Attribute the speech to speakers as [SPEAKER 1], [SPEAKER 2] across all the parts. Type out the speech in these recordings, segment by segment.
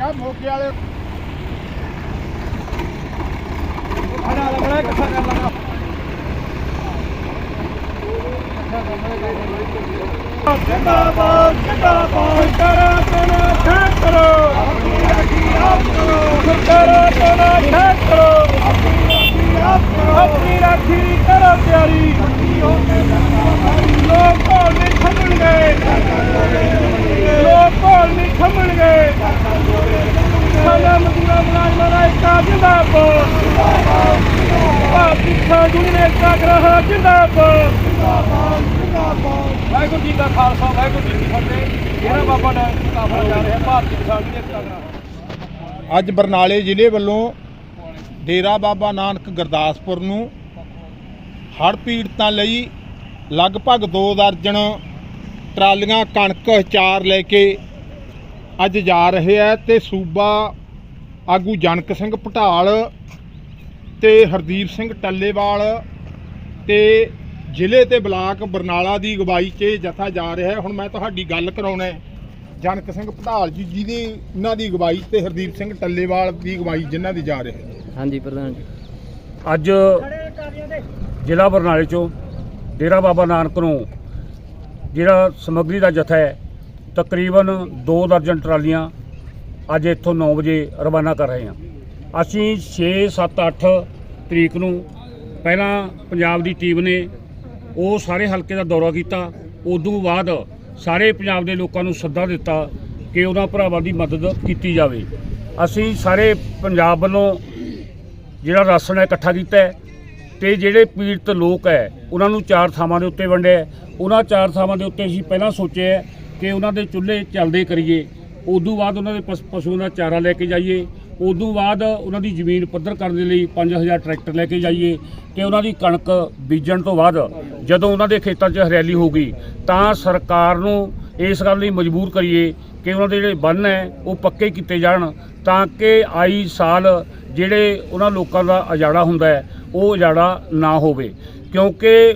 [SPEAKER 1] ਕਾ ਮੋਗੇ ਵਾਲੇ। ਖੜਾ ਲੱਗਣਾ ਇਕੱਠਾ ਕਰ ਲੈਣਾ ਜਿੰਦਾਬਾਦ ਜਿੰਦਾਬਾਦ ਕਰਾ ਕੋਨਾ ਠਾਕ ਕਰੋ ਆਪਣੀ ਰਾਖੀ ਆਪ ਕਰੋ। ਸਰਕਾਰਾਂ ਕੋਨਾ ਠਾਕ ਕਰੋ। ਆਪਣੀ ਰਾਖੀ ਆਪ ਕਰੋ। ਆਪਣੀ ਰਾਖੀ ਕਰੋ ਤਿਆਰੀ ਲੋਕ ਭੋਲ ਨਹੀਂ ਥੰਮਣਗੇ ਲੋਕ ਭੋਲ ਨਹੀਂ ਥੰਮਣਗੇ ਸਾਡਾ ਮਜ਼ਦੂਰਾਂ ਮੁਲਾਜ਼ਮਾਂ ਦਾ ਇੱਕ ਜਿੰਦਾਬਾਦ। ਭਾਰਤੀ ਕਿਸਾਨ ਯੂਨੀਅਨ ਏਕਤਾ ਗ੍ਰਹ ਜਿੰਦਾਬਾਦ ਵਾਹਿਗੁਰੂ ਜੀ ਕਾ ਖਾਲਸਾ ਵਾਹਿਗੁਰੂ ਜੀ ਕੀ ਫਤਿਹ ਜਿਹੜਾ ਬਾਬਾ ਨਾਨਕ ਕਾਫਲਾ ਜਾ ਰਿਹਾ ਭਾਰਤੀ ਕਿਸਾਨ ਯੂਨੀਅਨ ਏਕਤਾ ਗ੍ਰਹ
[SPEAKER 2] ਅੱਜ ਬਰਨਾਲੇ ਜ਼ਿਲ੍ਹੇ ਵੱਲੋਂ ਡੇਰਾ ਬਾਬਾ ਨਾਨਕ ਗੁਰਦਾਸਪੁਰ ਨੂੰ ਹੜ੍ਹ ਪੀੜਤਾਂ ਲਈ ਲਗਭਗ 2 ਦਰਜਨ ਟਰਾਲੀਆਂ ਕਣਕ ਚਾਰ ਲੈ ਕੇ ਅੱਜ ਜਾ ਰਹੇ ਹੈ ਤੇ ਸੂਬਾ ਆਗੂ ਜਨਕ ਸਿੰਘ ਪਟਾਲ ਤੇ ਹਰਦੀਪ ਸਿੰਘ ਟੱਲੇਵਾਲ ਤੇ ਜ਼ਿਲ੍ਹੇ ਤੇ ਬਲਾਕ ਬਰਨਾਲਾ ਦੀ ਅਗਵਾਈ 'ਚ ਜਥਾ ਜਾ ਰਿਹਾ ਹੈ। ਹੁਣ ਮੈਂ ਤੁਹਾਡੀ ਗੱਲ ਕਰਾਉਣਾ ਹੈ। ਜਨਕ ਸਿੰਘ ਪਟਾਲ ਜੀ ਜਿਹਦੀ ਇਹਨਾਂ ਦੀ ਅਗਵਾਈ ਤੇ ਹਰਦੀਪ ਸਿੰਘ ਟੱਲੇਵਾਲ ਦੀ ਅਗਵਾਈ ਜਿਨ੍ਹਾਂ ਦੀ ਜਾ ਰਹੇ ਹੈ।
[SPEAKER 3] ਹਾਂਜੀ ਪ੍ਰਧਾਨ ਜੀ।
[SPEAKER 4] ਅੱਜ ਜ਼ਿਲ੍ਹਾ ਬਰਨਾਲੇ ਚੋਂ ਡੇਰਾ ਬਾਬਾ ਨਾਨਕ ਨੂੰ ਜਿਹੜਾ ਸਮੱਗਰੀ ਦਾ ਜਥਾ ਹੈ ਤਕਰੀਬਨ 2 ਦਰਜਨ ਟਰਾਲੀਆਂ ਅੱਜ ਇੱਥੋਂ 9 ਵਜੇ ਰਵਾਨਾ ਕਰ ਰਹੇ ਹਾਂ। ਅਸੀਂ 6 7 8 ਤਰੀਕ ਨੂੰ ਪਹਿਲਾਂ ਪੰਜਾਬ ਦੀ ਟੀਮ ਨੇ ਉਹ ਸਾਰੇ ਹਲਕੇ ਦਾ ਦੌਰਾ ਕੀਤਾ। ਉਦੋਂ ਬਾਅਦ ਸਾਰੇ ਪੰਜਾਬ ਦੇ ਲੋਕਾਂ ਨੂੰ ਸੱਦਾ ਦਿੱਤਾ ਕਿ ਉਹਨਾਂ ਭਰਾਵਾਂ ਦੀ ਮਦਦ ਕੀਤੀ ਜਾਵੇ। ਅਸੀਂ ਸਾਰੇ ਪੰਜਾਬ ਵੱਲੋਂ ਜਿਹੜਾ ਰਾਸ਼ਨ ਹੈ ਇਕੱਠਾ ਕੀਤਾ ਹੈ ਤੇ ਜਿਹੜੇ ਪੀੜਤ ਲੋਕ ਹੈ, ਉਹਨਾਂ ਨੂੰ ਚਾਰ ਥਾਵਾਂ ਦੇ ਉੱਤੇ ਵੰਡਿਆ ਉਹਨਾਂ ਚਾਰ ਥਾਵਾਂ ਦੇ ਉੱਤੇ ਅਸੀਂ ਪਹਿਲਾਂ ਸੋਚਿਆ ਕਿ ਉਹਨਾਂ ਦੇ ਚੁੱਲ੍ਹੇ ਚੱਲਦੇ ਕਰੀਏ। ਉਦੋਂ ਬਾਅਦ ਉਹਨਾਂ ਦੇ ਪਸ- ਪਸ਼ੂਆਂ ਦਾ ਚਾਰਾ ਲੈ ਕੇ ਜਾਈਏ। ਉਦੋਂ ਬਾਅਦ ਉਹਨਾਂ ਦੀ ਜ਼ਮੀਨ ਪੱਧਰ ਕਰਨ ਦੇ ਲਈ 5000 ਟਰੈਕਟਰ ਲੈ ਕੇ ਜਾਈਏ ਤੇ ਉਹਨਾਂ ਦੀ ਕਣਕ ਬੀਜਣ ਤੋਂ ਬਾਅਦ ਜਦੋਂ ਉਹਨਾਂ ਦੇ ਖੇਤਾਂ 'ਚ ਹਰਿਆਲੀ ਹੋਊਗੀ, ਤਾਂ ਸਰਕਾਰ ਨੂੰ ਇਸ ਗੱਲ ਲਈ ਮਜਬੂਰ ਕਰੀਏ ਕਿ ਉਹਨਾਂ ਦੇ ਜਿਹੜੇ ਬੰਨ ਹੈ, ਉਹ ਪੱਕੇ ਕੀਤੇ ਜਾਣ ਤਾਂ ਕਿ ਆਈ ਸਾਲ ਜਿਹੜੇ ਉਹਨਾਂ ਲੋਕਾਂ ਦਾ ਉਜਾੜਾ ਹੁੰਦਾ ਹੈ, ਉਹ ਉਜਾੜਾ ਨਾ ਹੋਵੇ। ਕਿਉਂਕਿ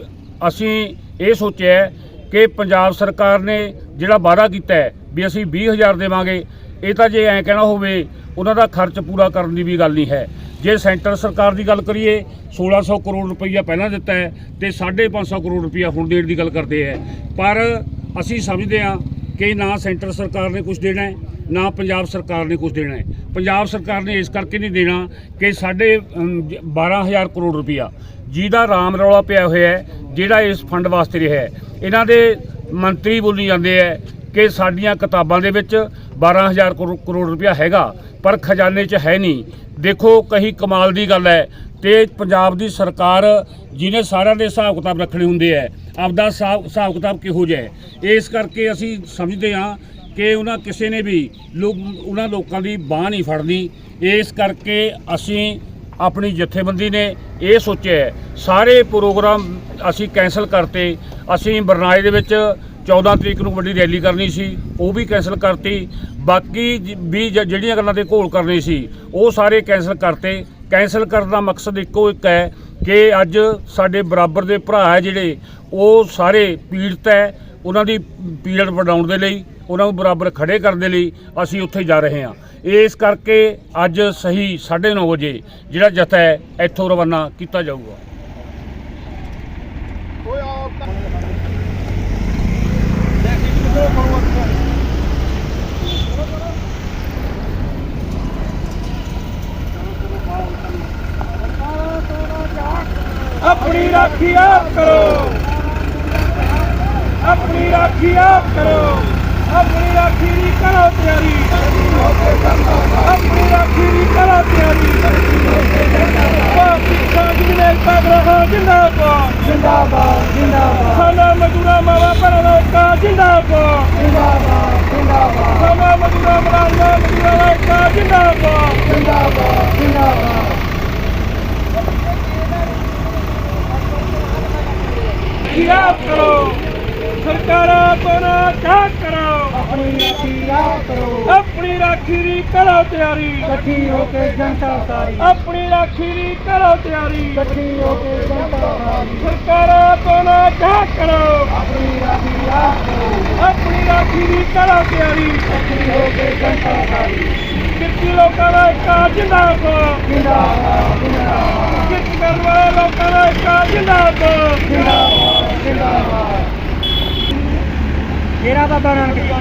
[SPEAKER 4] ਅਸੀਂ ਇਹ ਸੋਚਿਆ ਕਿ ਪੰਜਾਬ ਸਰਕਾਰ ਨੇ ਜਿਹੜਾ ਵਾਅਦਾ ਕੀਤਾ ਹੈ ਵੀ ਅਸੀਂ 20000 ਦੇਵਾਂਗੇ। ਇਹ ਤਾਂ ਜੇ ਐਂ ਕਹਿਣਾ ਹੋਵੇ ਉਹਨਾਂ ਦਾ ਖਰਚ ਪੂਰਾ ਕਰਨ ਦੀ ਵੀ ਗੱਲ ਨਹੀਂ ਹੈ। ਜੇ ਸੈਂਟਰ ਸਰਕਾਰ ਦੀ ਗੱਲ ਕਰੀਏ 1600 ਕਰੋੜ ਰੁਪਈਆ ਪਹਿਲਾਂ ਦਿੱਤਾ ਹੈ ਤੇ 550 ਕਰੋੜ ਰੁਪਈਆ ਹੁਣ ਦੇਣ ਦੀ ਗੱਲ ਕਰਦੇ ਹੈ। ਪਰ ਅਸੀਂ ਸਮਝਦੇ ਹਾਂ ਕਿ ਨਾ ਸੈਂਟਰ ਸਰਕਾਰ ਨੇ ਕੁਝ ਦੇਣਾ ਹੈ ਨਾ ਪੰਜਾਬ ਸਰਕਾਰ ਨੇ ਕੁਝ ਦੇਣਾ ਹੈ। ਪੰਜਾਬ ਸਰਕਾਰ ਨੇ ਇਸ ਕਰਕੇ ਨਹੀਂ ਦੇਣਾ ਕਿ ਸਾਡੇ ਅਮ, ਜ- 12000 ਕਰੋੜ ਰੁਪਈਆ ਜਿਹਦਾ ਰਾਮ ਰੌਲਾ ਪਿਆ ਹੋਇਆ ਹੈ ਜਿਹੜਾ ਇਸ ਫੰਡ ਵਾਸਤੇ ਰਿਹਾ ਹੈ। ਇਹਨਾਂ ਦੇ ਮੰਤਰੀ ਬੋਲੀ ਜਾਂਦੇ ਹੈ ਕਿ ਸਾਡੀਆਂ ਕਿਤਾਬਾਂ ਦੇ ਵਿੱਚ 12000 ਕਰੋ- ਕਰੋੜ ਰੁਪਇਆ ਹੈਗਾ, ਪਰ ਖਜ਼ਾਨੇ 'ਚ ਹੈ ਨਹੀਂ। ਦੇਖੋ, ਕਹੀ ਕਮਾਲ ਦੀ ਗੱਲ ਹੈ ਤੇ ਪੰਜਾਬ ਦੀ ਸਰਕਾਰ ਜਿਹਨੇ ਸਾਰਿਆਂ ਦੇ ਹਿਸਾਬ ਕਿਤਾਬ ਰੱਖਣੇ ਹੁੰਦੇ ਹੈ ਆਪਦਾ ਹਿਸਾਬ ਹਿਸਾਬ ਕਿਤਾਬ ਕਿਹੋ ਜਿਹਾ ਹੈ? ਇਸ ਕਰਕੇ ਅਸੀਂ ਸਮਝਦੇ ਹਾਂ ਕਿ ਉਹਨਾਂ ਕਿਸੇ ਨੇ ਵੀ ਲੋਕ, ਉਹਨਾਂ ਲੋਕਾਂ ਦੀ ਬਾਹ ਨਹੀਂ ਫੜਨੀ। ਇਸ ਕਰਕੇ ਅਸੀਂ ਆਪਣੀ ਜਥੇਬੰਦੀ ਨੇ ਇਹ ਸੋਚਿਆ ਸਾਰੇ ਪ੍ਰੋਗਰਾਮ ਅਸੀਂ ਕੈਂਸਲ ਕਰਤੇ। ਅਸੀਂ ਬਰਨਾਲੇ ਦੇ ਵਿੱਚ 14 ਤਰੀਕ ਨੂੰ ਵੱਡੀ ਰੈਲੀ ਕਰਨੀ ਸੀ, ਉਹ ਵੀ ਕੈਂਸਲ ਕਰਤੀ। ਬਾਕੀ ਜ- ਵੀ ਜਿਹੜੀਆਂ ਗੱਲਾਂ ਤੇ ਘੋਲ ਕਰਨੀ ਸੀ, ਉਹ ਸਾਰੇ ਕੈਂਸਲ ਕਰਤੇ। ਕੈਂਸਲ ਕਰਨ ਦਾ ਮਕਸਦ ਇੱਕੋ ਇੱਕ ਹੈ ਕਿ ਅੱਜ ਸਾਡੇ ਬਰਾਬਰ ਦੇ ਭਰਾ ਹੈ ਜਿਹੜੇ, ਉਹ ਸਾਰੇ ਪੀੜਤ ਹੈ, ਉਹਨਾਂ ਦੀ ਪੀੜ ਵਡਾਉਣ ਦੇ ਲਈ, ਉਹਨਾਂ ਨੂੰ ਬਰਾਬਰ ਖੜੇ ਕਰਨ ਦੇ ਲਈ ਅਸੀਂ ਉੱਥੇ ਜਾ ਰਹੇ ਹਾਂ। ਇਸ ਕਰਕੇ ਅੱਜ ਸਹੀ 9:30 ਵਜੇ ਜਿਹੜਾ ਜਥਾ ਹੈ, ਇੱਥੋਂ ਰਵਾਨਾ ਕੀਤਾ ਜਾਊਗਾ
[SPEAKER 2] ਓਏ ਆਪ ਤਾਂ
[SPEAKER 1] ਆਪਣੀ ਰਾਖੀ ਆਪ ਕਰੋ। ਆਪਣੀ ਰਾਖੀ ਆਪ ਕਰੋ। ਆਪਣੀ ਰਾਖੀ ਦੀ ਕਰੋ ਤਿਆਰੀ। ਆਪਣੀ ਰਾਖੀ ਦੀ ਕਰੋ ਤਿਆਰੀ। ਕਿਸਾਨ ਯੂਨੀਅਨ ਏਕਤਾ ਗ੍ਰਹ ਜਿੰਦਾਬਾਦ। ਜਿੰਦਾਬਾਦ ਜਿੰਦਾਬਾਦ। ਸਾਡਾ ਮਜ਼ਦੂਰਾਂ ਮਾਵਾ ਜਿੰਦਾਬਾਦ ਜਿੰਦਾਬਾਦ ਜਿੰਦਾਬਾਦ ਸਾਡਾ ਮਜ਼ਦੂਰਾਂ ਮੁਲਾਜ਼ਮਾਂ ਮਜ਼ਦੂਰਾਂ ਦਾ ਏਕਾ ਜਿੰਦਾਬਾਦ ਜਿੰਦਾਬਾਦ ਜਿੰਦਾਬਾਦ ਆਪ ਕਰੋ। ਸਰਕਾਰਾਂ ਤੋਂ ਨਾ ਠਾਕ ਕਰੋ। ਆਪਣੀ ਰਾਖੀ ਆਪ ਕਰੋ। ਆਪਣੀ ਰਾਖੀ ਦੀ ਕਰੋ ਤਿਆਰੀ। ਇਕੱਠੀ ਹੋ ਕੇ ਜਨਤਾ ਸਾਰੀ। ਆਪਣੀ ਰਾਖੀ ਦੀ ਕਰੋ ਤਿਆਰੀ। ਇਕੱਠੀ ਹੋ ਕੇ ਜਨਤਾ ਸਾਰੀ। ਸਰਕਾਰਾਂ ਤੋਂ ਨਾ ਠਾਕ ਕਰੋ। ਆਪਣੀ ਰਾਖੀ ਆਪ ਕਰੋ। ਆਪਣੀ ਰਾਖੀ ਦੀ ਕਰੋ ਤਿਆਰੀ। ਇਕੱਠੀ ਹੋ ਕੇ ਜਨਤਾ ਸਾਰੀ। ਜਿੰਦਾਬਾਦ। ਜਿੰਦਾਬਾਦ ਜਿੰਦਾਬਾਦ। ਕਿਰਤ ਕਰਨ ਵਾਲੇ ਲੋਕਾਂ ਦਾ ਏਕਾ ਜਿੰਦਾਬਾਦ। ਜਿੰਦਾਬਾਦ। ਜਿੰਦਾਬਾਦ। ਮੇਰਾ ਬਾਬਾ ਨਾਨਕ ਏਕਾ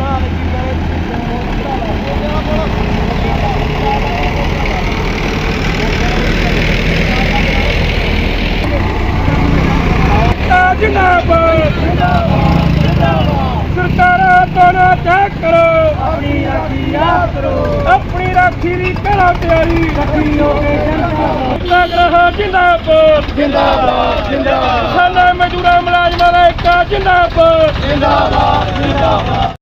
[SPEAKER 1] ਜਿੰਦਾਬਾਦ ਜਿੰਦਾਬਾਦ ਕਰੋ। ਆਪਣੀ ਰਾਖੀ ਆਪ ਕਰੋ। ਆਪਣੀ ਰਾਖੀ ਦੀ ਕਰੋ ਤਿਆਰੀ ਰੱਖੀ ਹੋ ਕੇ ਜਨਤਾ ਗ੍ਰਹ ਜਿੰਦਾਬਾਦ। ਜਿੰਦਾਬਾਦ ਜਿੰਦਾਬਾਦ। ਸਾਡੇ ਮਜ਼ਦੂਰਾਂ ਮੁਲਾਜ਼ਮਾਂ ਦਾ ਏਕਾ ਜਿੰਦਾਬਾਦ। ਜਿੰਦਾਬਾਦ ਜਿੰਦਾਬਾਦ।